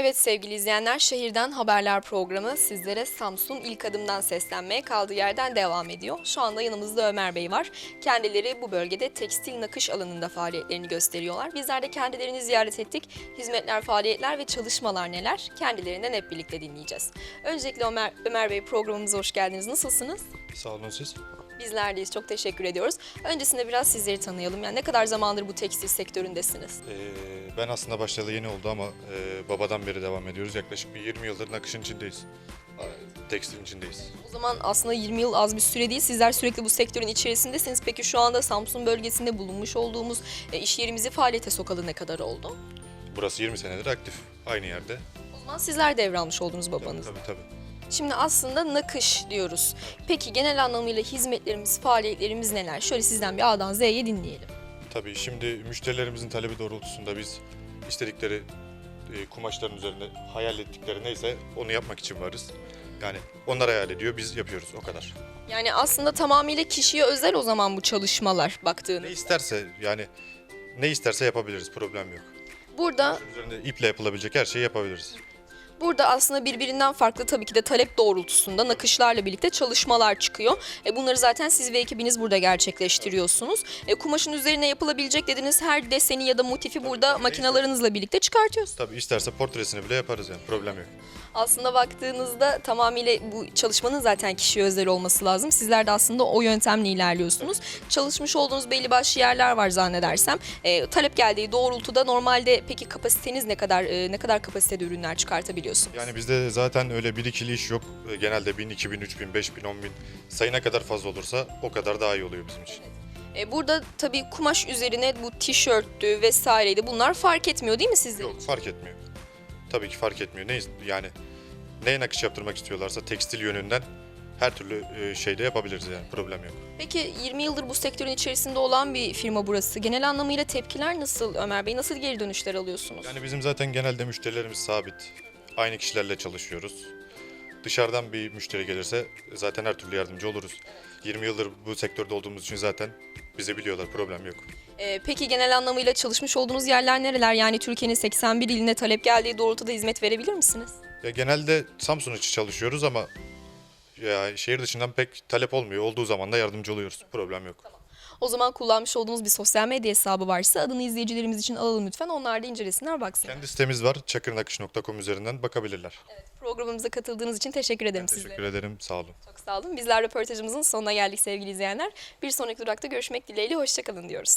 Evet sevgili izleyenler, Şehirden Haberler programı sizlere Samsun ilk adımdan seslenmeye kaldığı yerden devam ediyor. Şu anda yanımızda Ömer Bey var. Kendileri bu bölgede tekstil nakış alanında faaliyetlerini gösteriyorlar. Bizler de kendilerini ziyaret ettik. Hizmetler, faaliyetler ve çalışmalar neler? Kendilerinden hep birlikte dinleyeceğiz. Öncelikle Ömer, Ömer Bey programımıza hoş geldiniz. Nasılsınız? Sağ olun siz. Bizler deyiz. Çok teşekkür ediyoruz. Öncesinde biraz sizleri tanıyalım. Yani ne kadar zamandır bu tekstil sektöründesiniz? Ee, ben aslında başlayalı yeni oldu ama e, babadan beri devam ediyoruz. Yaklaşık bir 20 yıldır nakışın içindeyiz. Tekstilin içindeyiz. O zaman aslında 20 yıl az bir süre değil. Sizler sürekli bu sektörün içerisindesiniz. Peki şu anda Samsun bölgesinde bulunmuş olduğumuz e, iş yerimizi faaliyete sokalı ne kadar oldu? Burası 20 senedir aktif. Aynı yerde. O zaman sizler devralmış oldunuz babanız. Tabii tabii. Şimdi aslında nakış diyoruz. Peki genel anlamıyla hizmetlerimiz, faaliyetlerimiz neler? Şöyle sizden bir A'dan Z'ye dinleyelim. Tabii şimdi müşterilerimizin talebi doğrultusunda biz istedikleri e, kumaşların üzerinde hayal ettikleri neyse onu yapmak için varız. Yani onlar hayal ediyor, biz yapıyoruz o kadar. Yani aslında tamamıyla kişiye özel o zaman bu çalışmalar Ne baktığınız. isterse yani ne isterse yapabiliriz, problem yok. Burada Üzerinde iple yapılabilecek her şeyi yapabiliriz. Burada aslında birbirinden farklı tabii ki de talep doğrultusunda nakışlarla birlikte çalışmalar çıkıyor. E bunları zaten siz ve ekibiniz burada gerçekleştiriyorsunuz. E kumaşın üzerine yapılabilecek dediğiniz her deseni ya da motifi burada makinalarınızla birlikte çıkartıyorsunuz. Tabii isterse portresini bile yaparız yani problem yok. Aslında baktığınızda tamamıyla bu çalışmanın zaten kişiye özel olması lazım. Sizler de aslında o yöntemle ilerliyorsunuz. Çalışmış olduğunuz belli başlı yerler var zannedersem. E, talep geldiği doğrultuda normalde peki kapasiteniz ne kadar e, ne kadar kapasitede ürünler çıkartabiliyorsunuz? Yani bizde zaten öyle bir ikili iş yok. Ee, Genelde 1000, 2000, 3000, 5000, 10000 sayı ne kadar fazla olursa o kadar daha iyi oluyor bizim için. E, burada tabii kumaş üzerine bu tişörttü vesaireydi bunlar fark etmiyor değil mi sizde? Yok fark etmiyor. Tabii ki fark etmiyor. Ne, yani neye nakış yaptırmak istiyorlarsa tekstil yönünden her türlü e, şeyde yapabiliriz yani problem yok. Peki 20 yıldır bu sektörün içerisinde olan bir firma burası. Genel anlamıyla tepkiler nasıl Ömer Bey? Nasıl geri dönüşler alıyorsunuz? Yani bizim zaten genelde müşterilerimiz sabit. Aynı kişilerle çalışıyoruz. Dışarıdan bir müşteri gelirse zaten her türlü yardımcı oluruz. 20 yıldır bu sektörde olduğumuz için zaten bizi biliyorlar problem yok. E, peki genel anlamıyla çalışmış olduğunuz yerler nereler? Yani Türkiye'nin 81 iline talep geldiği doğrultuda hizmet verebilir misiniz? Ya genelde Samsun için çalışıyoruz ama ya şehir dışından pek talep olmuyor. Olduğu zaman da yardımcı oluyoruz. Problem yok. O zaman kullanmış olduğunuz bir sosyal medya hesabı varsa adını izleyicilerimiz için alalım lütfen. Onlar da incelesinler baksınlar. Kendi sitemiz var. çakırnakış.com üzerinden bakabilirler. Programımıza katıldığınız için teşekkür ederim sizlere. Teşekkür ederim. Sağ olun. Çok sağ olun. Bizler röportajımızın sonuna geldik sevgili izleyenler. Bir sonraki durakta görüşmek dileğiyle. Hoşçakalın diyoruz.